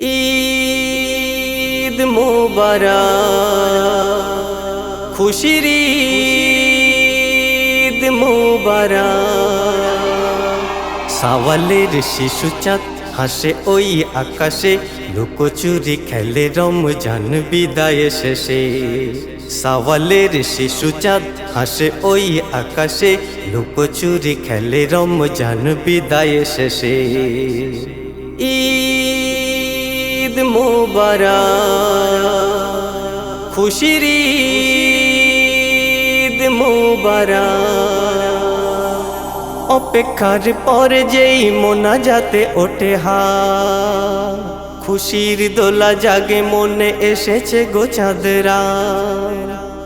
ঈদ মোবারক। খুশির ঈদ মোবারক। সাওয়ালের শিশু চাঁদ হাসে ওই আকাশে, লুকোচুরি খেলে রমজান বিদায় শেষে। সাওয়ালের শিশু চাঁদ হাসে ওই আকাশে, লুকোচুরি খেলে রমজান বিদায় শেষে। ঈদ মোবারক। খুশির ঈদ মোবারক। অপেক্ষার পরে যেই মোনা যাতে ওঠে হা খুশির দোলা জাগে মনে এসেছে গোচাদরা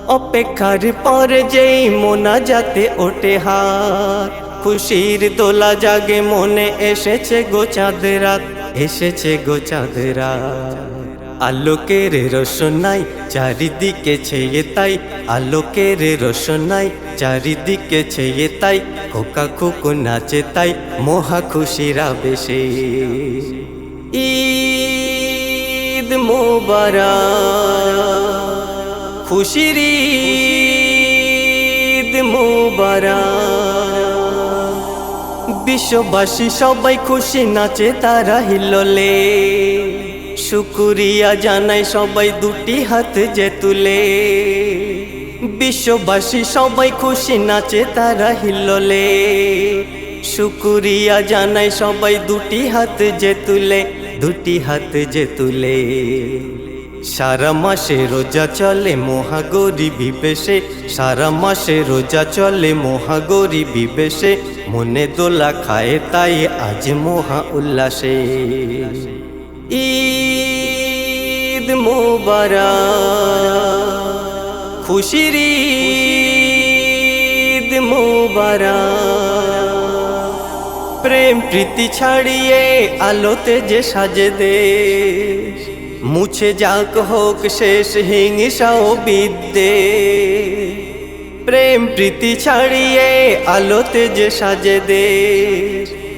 অপেক্ষার পরে যেই মোনা যাতে ওঠে হা খুশির দোলা জাগে মনে এসেছে গোচাদরা এসেছে গোচাদরা আলোকের রোশনাই, চারিদিকে ছেয়ে তাই। আলোকের রোশনাই, চারিদিকে ছেয়ে তাই। খোকা খুকু নাচে তাই, মহা খুশিরা বেশে ঈদ মোবারক, খুশির ঈদ মোবারক। বিশ্ববাসী সবাই খুশি নাচে তারা হিললে। শুকুরিয়া জানাই সবাই দুটি হাত যে তুলে। বিশ্ববাসী সবাই খুশি নাচে তারা হিললে। শুকুরিয়া জানাই সবাই দুটি হাত যে তুলে, দুটি হাত যে তুলে। সারা মাসে রোজা চলে মহাগৌরী বিবেশে সারা মাসে রোজা চলে মহাগৌরী বিবেশে মনে দোলা খায় তাই আজ মহা উল্লাসে। ঈদ মোবারক, খুশির ঈদ মোবারক। প্রেম প্রীতি ছাড়িয়ে আলোতে যে সাজে দে মুছে যাক হোক শেষ হিংসাও বিদ্যে। প্রেম প্রীতি ছাড়িয়ে আলোতে যে সাজে দে।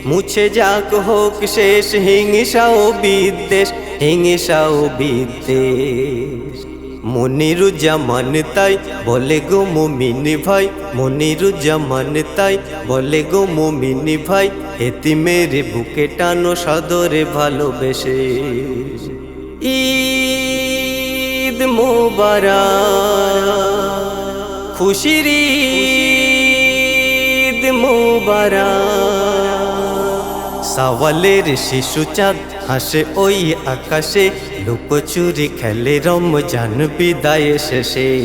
মুছে যাক হোক শেষ হিংসাও বিদ্বেষ হিংসাও বিদ্বেষ মনিরুজ্জামান তাই বলে গো মুমিন ভাই, মনিরুজ্জামান তাই বলে গো মুমিন ভাই এতি মেরে বুকে টানো সদরে ভালোবেসে। ঈদ মোবারক। খুশির ঈদ মোবারক। সাওয়ালের শিশু চাঁদ হাসে ওই আকাশে, লুকোচুরি খেলে রমজান বিদায় শেষে।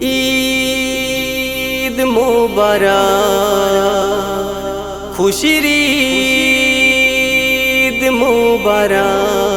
ঈদ মোবারক। খুশির ঈদ মোবারক।